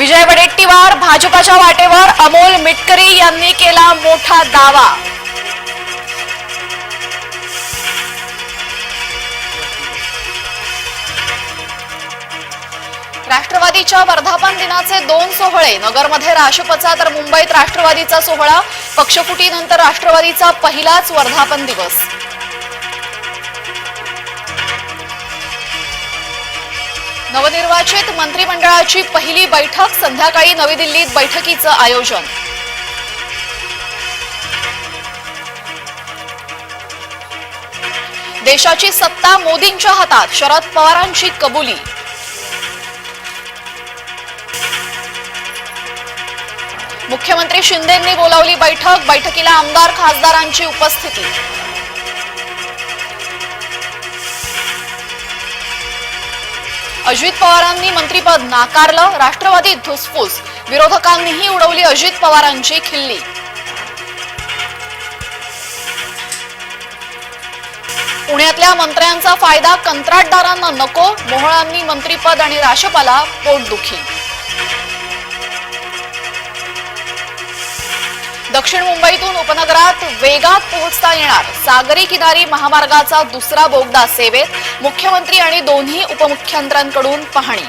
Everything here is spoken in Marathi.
विजय वडेट्टीवार भाजपाच्या वाटेवर अमोल मिटकरी यांनी केला मोठा दावा. राष्ट्रवादीच्या वर्धापन दिनाचे दोन सोहळे नगरमध्ये राष्ट्रपचा तर मुंबईत राष्ट्रवादीचा सोहळा पक्षफुटीनंतर राष्ट्रवादीचा पहिलाच वर्धापन दिवस. नवनिर्वाचित मंत्रिमंडळाची पहिली बैठक संध्याकाळी नवी दिल्लीत बैठकीचं आयोजन. देशाची सत्ता मोदींच्या हातात शरद पवारांची कबुली. मुख्यमंत्री शिंदेंनी बोलावली बैठक बैठकीला आमदार खासदारांची उपस्थिती. अजित पवारांनी मंत्रीपद नाकारलं राष्ट्रवादीत धुसफूस. विरोधकांनीही उडवली अजित पवारांची खिल्ली. पुण्यातल्या मंत्र्यांचा फायदा कंत्राटदारांना नको मोहळांनी मंत्रीपद आणि राष्ट्रपाला पोटदुखी. दक्षिण मुंबईतून उपनगरात वेगात पोहोचता येणार सागरी किनारी महामार्गाचा दुसरा बोगदा सेवेत मुख्यमंत्री आणि दोन्ही उपमुख्यमंत्र्यांकडून पाहणी.